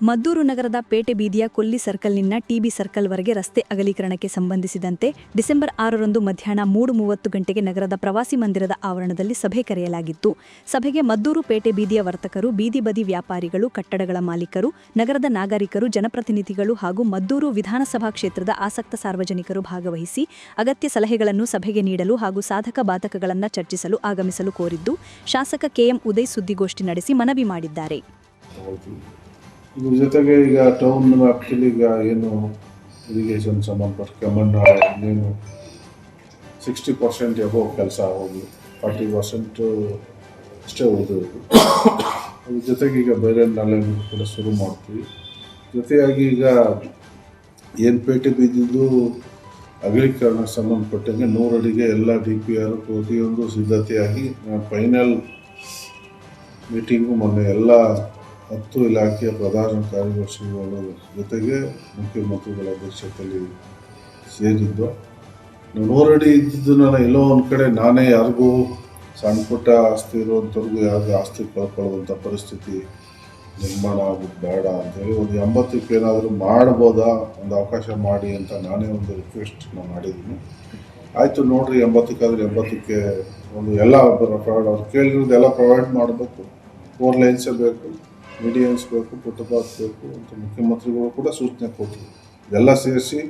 ಮದ್ದೂರು ನಗರದ ಪೇಟೆ ಬೀದಿಯ ಕೊಲ್ಲಿ ಸರ್ಕಲ್ನಿಂದ ಟಿಬಿ ಸರ್ಕಲ್ವರೆಗೆ ರಸ್ತೆ ಅಗಲೀಕರಣಕ್ಕೆ ಸಂಬಂಧಿಸಿದಂತೆ ಡಿಸೆಂಬರ್ ಆರರಂದು ಮಧ್ಯಾಹ್ನ ಮೂರು ಮೂವತ್ತು ಗಂಟೆಗೆ ನಗರದ ಪ್ರವಾಸಿ ಮಂದಿರದ ಆವರಣದಲ್ಲಿ ಸಭೆ ಕರೆಯಲಾಗಿತ್ತು. ಸಭೆಗೆ ಮದ್ದೂರು ಪೇಟೆ ಬೀದಿಯ ವರ್ತಕರು, ಬೀದಿ ಬದಿ ವ್ಯಾಪಾರಿಗಳು, ಕಟ್ಟಡಗಳ ಮಾಲೀಕರು, ನಗರದ ನಾಗರಿಕರು, ಜನಪ್ರತಿನಿಧಿಗಳು ಹಾಗೂ ಮದ್ದೂರು ವಿಧಾನಸಭಾ ಕ್ಷೇತ್ರದ ಆಸಕ್ತ ಸಾರ್ವಜನಿಕರು ಭಾಗವಹಿಸಿ ಅಗತ್ಯ ಸಲಹೆಗಳನ್ನು ಸಭೆಗೆ ನೀಡಲು ಹಾಗೂ ಸಾಧಕ ಬಾಧಕಗಳನ್ನು ಚರ್ಚಿಸಲು ಆಗಮಿಸಲು ಕೋರಿದ್ದು, ಶಾಸಕ ಕೆಎಂ ಉದಯ್ ಸುದ್ದಿಗೋಷ್ಠಿ ನಡೆಸಿ ಮನವಿ ಮಾಡಿದ್ದಾರೆ. ಇದ್ರ ಜೊತೆಗೆ ಈಗ ಟೌನ್ ವ್ಯಾಪ್ತಿಯಲ್ಲಿ ಈಗ ಏನು ಇರಿಗೇಷನ್ ಸಂಬಂಧಪಟ್ಟ ಕಮನ್ನಾಡ ಏನು ಸಿಕ್ಸ್ಟಿ ಪರ್ಸೆಂಟ್ ಎಬೋ ಕೆಲಸ ಹೋಗಿ ಫಾರ್ಟಿ ಪರ್ಸೆಂಟು ಅಷ್ಟೇ ಉಳಿದಿರೋದು. ಅದ್ರ ಜೊತೆಗೆ ಈಗ ಬೇರೆ ನಾಲೆಜ್ ಕೂಡ ಶುರು ಮಾಡ್ತೀವಿ. ಜೊತೆಯಾಗಿ ಈಗ ಏನು ಪೇಟೆ ಬಿದ್ದಿದ್ದು ಅಗಲೀಕರಣ ಸಂಬಂಧಪಟ್ಟಂಗೆ ನೂರಡಿಗೆ ಎಲ್ಲ ಡಿ ಪಿ ಆರ್ ಪ್ರತಿಯೊಂದು ಸಿದ್ಧತೆಯಾಗಿ ಫೈನಲ್ ಮೀಟಿಂಗು ಮೊನ್ನೆ ಎಲ್ಲ ಹತ್ತು ಇಲಾಖೆಯ ಪ್ರಧಾನ ಕಾರ್ಯದರ್ಶಿಗಳ ಜೊತೆಗೆ ಮುಖ್ಯಮಂತ್ರಿಗಳ ಅಧ್ಯಕ್ಷತೆಯಲ್ಲಿ ಸೇರಿದ್ದು. ನೂರಡಿ ಇದ್ದಿದ್ದು ನಾನು ಎಲ್ಲೋ ಒಂದು ಕಡೆ ನಾನೇ ಯಾರಿಗೂ ಸಣ್ಣ ಪುಟ್ಟ ಆಸ್ತಿ ಇರುವಂಥವ್ರಿಗೂ ಯಾರಿಗೂ ಆಸ್ತಿ ಕಳ್ಕೊಳ್ಳುವಂಥ ಪರಿಸ್ಥಿತಿ ನಿರ್ಮಾಣ ಆಗೋದು ಬೇಡ ಅಂತೇಳಿ ಒಂದು ಎಂಬತ್ತಕ್ಕೆ ಏನಾದರೂ ಮಾಡ್ಬೋದಾ? ಒಂದು ಅವಕಾಶ ಮಾಡಿ ಅಂತ ನಾನೇ ಒಂದು ರಿಕ್ವೆಸ್ಟ್ ಮಾಡಿದ್ದೀನಿ. ಆಯಿತು ನೋಡಿರಿ ಎಂಬತ್ತಕ್ಕಾದ್ರೆ ಎಂಬತ್ತಕ್ಕೆ ಒಂದು ಎಲ್ಲ ಪ್ರೊವೈಡ್ ಅವ್ರು ಕೇಳಿರೋದೆಲ್ಲ ಪ್ರೊವೈಡ್ ಮಾಡಬೇಕು. ಫೋರ್ ಲೈನ್ಸೇ ಬೇಕು. ಮೀಡಿಯನ್ಸ್ ಬೇಕು ಫುಟ್ಪಾತ್ ಬೇಕು ಅಂತ ಮುಖ್ಯಮಂತ್ರಿಗಳು ಕೂಡ ಸೂಚನೆ ಕೊಟ್ಟರು. ಎಲ್ಲ ಸೇರಿಸಿ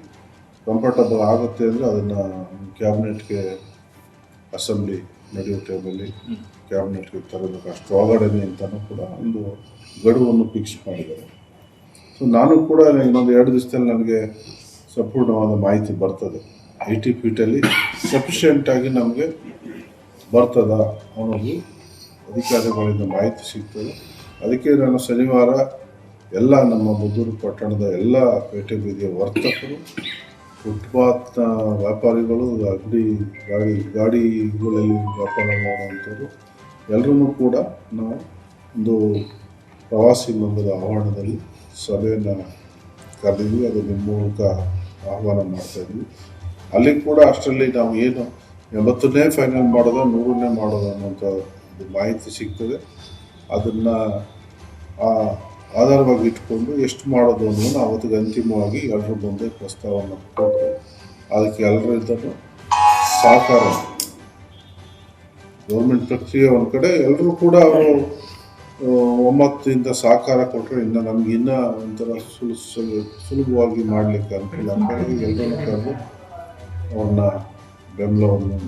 ಕಂಫರ್ಟಬಲ್ ಆಗುತ್ತೆ ಅಂದರೆ ಅದನ್ನು ಕ್ಯಾಬಿನೆಟ್ಗೆ ಅಸೆಂಬ್ಲಿ ನಡೆಯೋ ಟೈಮಲ್ಲಿ ಕ್ಯಾಬಿನೆಟ್ಗೆ ತರಬೇಕು. ಒಳಗಡೆನೆ ಅಂತಲೂ ಕೂಡ ಒಂದು ಗಡುವನ್ನು ಫಿಕ್ಸ್ ಮಾಡಿದ್ದಾರೆ. ಸೊ ನಾನು ಕೂಡ ಇನ್ನೊಂದು ಎರಡು ದಿವಸದಲ್ಲಿ ನನಗೆ ಸಂಪೂರ್ಣವಾದ ಮಾಹಿತಿ ಬರ್ತದೆ. ಏಯ್ಟಿ ಫೀಟಲ್ಲಿ ಸಫಿಷಿಯೆಂಟಾಗಿ ನಮಗೆ ಬರ್ತದ ಅನ್ನೋದು ಅಧಿಕಾರಿಗಳಿಂದ ಮಾಹಿತಿ ಸಿಗ್ತದೆ. ಅದಕ್ಕೆ ನಾನು ಶನಿವಾರ ಎಲ್ಲ ನಮ್ಮ ಮುದ್ದೂರು ಪಟ್ಟಣದ ಎಲ್ಲ ಪೇಟೆ ಬೀದಿಯ ವರ್ತಕರು, ಫುಟ್ಪಾತ್ನ ವ್ಯಾಪಾರಿಗಳು ಅಂಗಡಿ ಗಾಡಿ, ಗಾಡಿಗಳಲ್ಲಿ ವ್ಯಾಪಾರ ಮಾಡುವಂಥವ್ರು ಎಲ್ಲರೂ ಕೂಡ ನಾವು ಒಂದು ಪ್ರವಾಸಿ ಮಂದಿರ ಆವರಣದಲ್ಲಿ ಸಭೆಯನ್ನು ಕರೆದಿದ್ವಿ. ಅದು ನಿಮ್ಮ ಮೂಲಕ ಆಹ್ವಾನ ಮಾಡ್ತಾಯಿದ್ವಿ ಅಲ್ಲಿ ಕೂಡ ಅಷ್ಟರಲ್ಲಿ ನಾವು ಏನು ಎಂಬತ್ತನೇ ಫೈನಲ್ ಮಾಡೋದ, ನೂರನೇ ಮಾಡೋದು ಅನ್ನೋಂಥ ಒಂದು ಮಾಹಿತಿ ಸಿಗ್ತದೆ. ಅದನ್ನು ಆಧಾರವಾಗಿ ಇಟ್ಕೊಂಡು ಎಷ್ಟು ಮಾಡೋದು ಅನ್ನೋದನ್ನು ಅವತ್ತಿಗೆ ಅಂತಿಮವಾಗಿ ಎಲ್ಲರ ಮುಂದೆ ಪ್ರಸ್ತಾವವನ್ನು ಕೊಟ್ಟು ಅದಕ್ಕೆ ಎಲ್ಲರಿಂದಲೂ ಸಹಕಾರ. ಗೌರ್ಮೆಂಟ್ ಪ್ರಕ್ರಿಯೆ ಒಂದು ಕಡೆ ಎಲ್ಲರೂ ಕೂಡ ಅವರು ಒಮ್ಮತ್ತಿಂದ ಸಹಕಾರ ಕೊಟ್ಟರೆ ಇನ್ನು ನಮ್ಗೆ ಇನ್ನೂ ಒಂಥರ ಸುಲ ಸುಲಭವಾಗಿ ಮಾಡಲಿಕ್ಕೆ ಅನುಕೂಲ ಹೇಳಿ ಎಲ್ಲರೂ ಅವ್ರನ್ನ ಬೆಂಬಲವನ್ನು